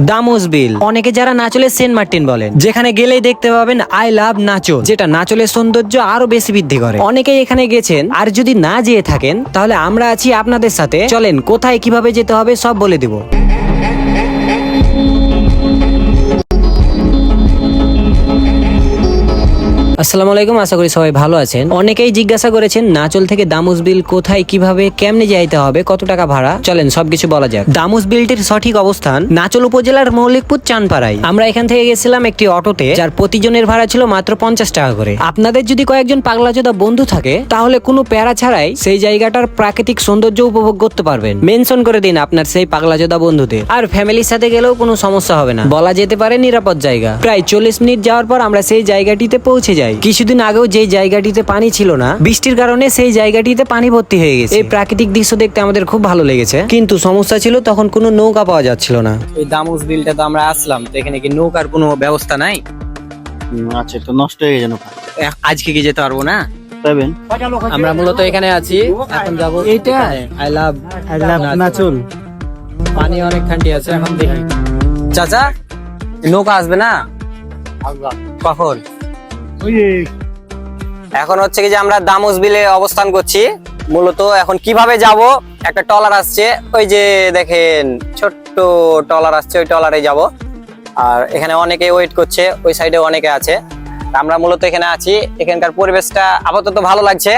দামোস বিল। অনেকে যারা নাচলে Saint Martin বলেন, যেখানে গেলেই দেখতে পাবেন আই লাভ নাচো, যেটা নাচলের সৌন্দর্য আরও বেশি বৃদ্ধি করে। অনেকেই এখানে গেছেন, আর যদি না যেয়ে থাকেন, তাহলে আমরা আছি আপনাদের সাথে। চলেন, কোথায় কীভাবে যেতে হবে সব বলে দিব। আসসালামু আলাইকুম, আশা করি সবাই ভালো আছেন। অনেকেই জিজ্ঞাসা করেছেন, নাচল থেকে দামুস বিল কোথায়, কীভাবে, কেমনে যাইতে হবে, কত টাকা ভাড়া? চলেন, সবকিছু বলা যাক। দামুস বিলটির সঠিক অবস্থান নাচল উপজেলার মৌলিকপুর চানপাড়ায়। আমরা এখান থেকে গেছিলাম একটি অটোতে, যার প্রতিজনের ভাড়া ছিল মাত্র পঞ্চাশ টাকা করে। আপনাদের যদি কয়েকজন পাগলাচোদা বন্ধু থাকে, তাহলে কোনো প্যারা ছাড়াই সেই জায়গাটার প্রাকৃতিক সৌন্দর্য উপভোগ করতে পারবেন। মেনশন করে দিন আপনার সেই পাগলাচোদা বন্ধুদের। আর ফ্যামিলির সাথে গেলেও কোনো সমস্যা হবে না। বলা যেতে পারে নিরাপদ জায়গা। প্রায় চল্লিশ মিনিট যাওয়ার পর আমরা সেই জায়গাটিতে পৌঁছে যাই। কিছুদিন আগেও যেই জায়গাটিতে পানি ছিল না বৃষ্টির কারণে সেই জায়গাটিতে পানি ভর্তি হয়ে গেছে। এই প্রাকৃতিক দৃশ্য দেখতে আমাদের খুব ভালো লেগেছে। কিন্তু সমস্যা ছিল তখন কোনো নৌকা পাওয়া যাচ্ছিল না। এই দামুস বিলটা তো আমরা আসলাম তো এখানে কি নৌকার কোনো ব্যবস্থা নাই? আচ্ছা তো নষ্ট হয়ে গেছে নৌকা। আজকে কি যেতে পারব না? পাবেন। আমরা মূলত এখানে আছি এখন যাব এইটা? আই লাভ আই লাভ নাচুল পানি অনেক খান্টি আছে এখন দেখি। চাচা নৌকা আসবে না? কখন? এখন হচ্ছে কি যে আমরা দামুস বিলে অবস্থান করছি। মূলত এখন কীভাবে যাব? একটা টলার আসছে, ওই যে দেখেন, ছোট্ট টলার আসছে, ওই টলারে যাব। আর এখানে অনেকে ওয়েট করছে, ওই সাইডে অনেকে আছে। আমরা মূলত এখানে আছি। এখানকার পরিবেশটা আপাতত ভালো লাগছে।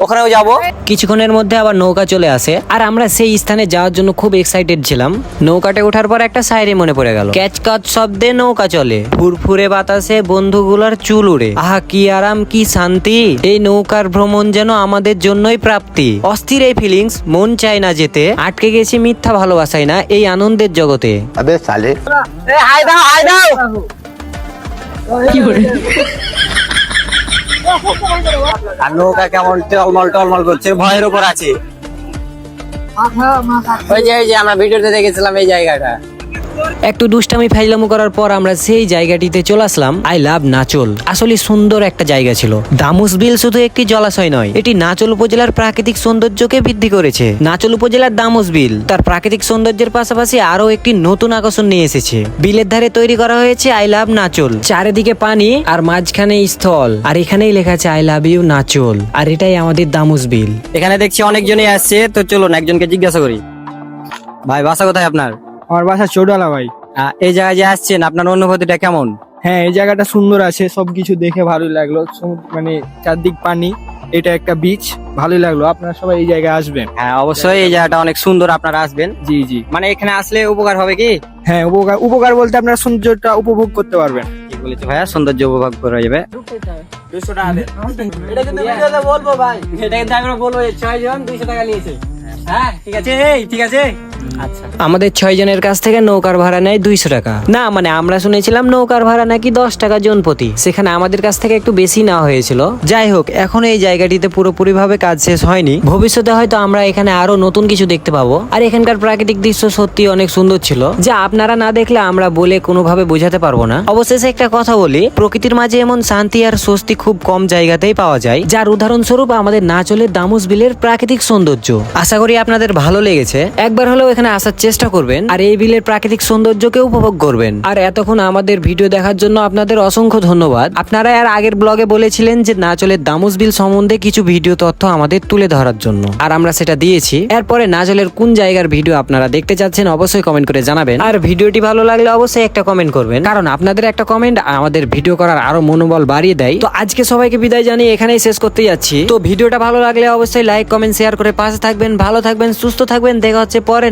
ওখানেও যাব। কিছুক্ষণের মধ্যে আবার নৌকা চলে আসে। আর আমরা সেই স্থানে যাওয়ার জন্য খুব এক্সাইটেড ছিলাম। নৌকাটে ওঠার পর একটা সাইরে মনে পড়ে গেল। ক্যাচ কাচ শব্দে নৌকা চলে। ফুরফুরে বাতাসে বন্ধুগুলার চুল উড়ে। আহা কি আরাম কি শান্তি। এই নৌকার ভ্রমণ যেন আমাদের জন্যই প্রাপ্তি। অস্থির এই ফিলিংস মন চায় না যেতে। আটকে গেছি মিথ্যা ভালোবাসায় না এই আনন্দের জগতে। আবে সালে। হাই দাও হাই দাও। কি আর নৌকা কেমন টলমল টলমল করছে ভয়ের উপর আছে। ওই যে ওই যে আমরা ভিডিওতে দেখেছিলাম এই জায়গাটা। একটু দুষ্টামি ফাইলামু করার পর আমরা সেই জায়গাটিতে চলে আসলাম। আই লাভ নাচল। আসলে সুন্দর একটা জায়গা ছিল। দামুস বিল শুধু একটি জলাশয় নয়, এটি নাচল উপজেলার প্রাকৃতিক সৌন্দর্যকে বৃদ্ধি করেছে। নাচল উপজেলার দামুস বিল তার প্রাকৃতিক সৌন্দর্যের পাশাপাশি আরও একটি নতুন আকর্ষণ নিয়ে এসেছে। বিলের ধারে তৈরি করা হয়েছে আই লাভ নাচল। চারিদিকে পানি আর মাঝখানে স্থল। আর এখানেই লেখা আছে আই লাভ ইউ নাচল। আর এটাই আমাদের দামুস বিল। এখানে দেখছি অনেকজনই আসছে, তো চলুন একজনকে জিজ্ঞাসা করি। ভাই, বাসা কোথায় আপনার? আমার বাসা চৌডালা ভাই। আহ, এই জায়গায় যে আসছেন আপনার অনুভূতিটা কেমন? হ্যাঁ এই জায়গাটা সুন্দর আছে সবকিছু দেখে ভালোই লাগল। মানে চারদিক পানি এটা একটা বিচ ভালোই লাগল। আপনারা সবাই এই জায়গায় আসবেন। হ্যাঁ অবশ্যই এই জায়গাটা অনেক সুন্দর আপনারা আসবেন। জি জি। মানে এখানে আসলে উপকার হবে কি? হ্যাঁ উপকার উপকার বলতে আপনারা সৌন্দর্যটা উপভোগ করতে পারবেন। কি বলেছে ভাইয়া সৌন্দর্য উপভোগ করা যাবে। এটা কিন্তু ভিডিওতে বলব ভাই। এটা কিন্তু আমরা বলব ছয় জন দুইশো টাকা নিয়েছে। হ্যাঁ ঠিক আছে? এই ঠিক আছে? আমাদের ছয় জনের কাছ থেকে নৌকার ভাড়া নেয় দুইশো টাকা। না মানে আমরা শুনেছিলাম নৌকার ভাড়া নাকি দশ টাকা জন প্রতি সেখানে আমাদের কাছ থেকে একটু বেশি নেওয়া হয়েছিল। যাই হোক এখন এই জায়গাটিতে পুরোপুরি ভাবে কাজ শেষ হয়নি। ভবিষ্যতে হয়তো আমরা এখানে আরও নতুন কিছু দেখতে পাবো। আর এখানকার প্রাকৃতিক দৃশ্য সত্যি অনেক সুন্দর ছিল যা আপনারা না দেখলে আমরা বলে কোনোভাবে বোঝাতে পারব না। অবশেষে একটা কথা বলি প্রকৃতির মাঝে এমন শান্তি আর স্বস্তি খুব কম জায়গাতেই পাওয়া যায় যার উদাহরণস্বরূপ আমাদের নাচলের দামুস বিলের প্রাকৃতিক সৌন্দর্য। আশা করি আপনাদের ভালো লেগেছে। একবার হলেও এখানে আসার চেষ্টা করবেন আর এই বিলের প্রাকৃতিক সৌন্দর্যকে উপভোগ করবেন। আর এতক্ষণ আমাদের ভিডিও দেখার জন্য আপনাদের অসংখ্য ধন্যবাদ। আপনারা আর আগের ব্লগে বলেছিলেন যে নাচলের দামুস বিল সম্বন্ধে কিছু ভিডিও তথ্য আমাদের তুলে ধরার জন্য। আর আমরা সেটা দিয়েছি। এরপরে নাচলের কোন জায়গার ভিডিও আপনারা দেখতে চাচ্ছেন অবশ্যই কমেন্ট করে জানাবেন। আর ভিডিওটি ভালো লাগলে অবশ্যই একটা কমেন্ট করবেন। কারণ আপনাদের একটা কমেন্ট আমাদের ভিডিও করার আরও মনোবল বাড়িয়ে দেয়। তো আজকে সবাইকে বিদায় জানিয়ে এখানেই শেষ করতে যাচ্ছি। তো ভিডিওটা ভালো লাগলে অবশ্যই লাইক, কমেন্ট, শেয়ার করে পাশে থাকবেন, ভালো থাকবেন, সুস্থ থাকবেন। দেখা হচ্ছে পরে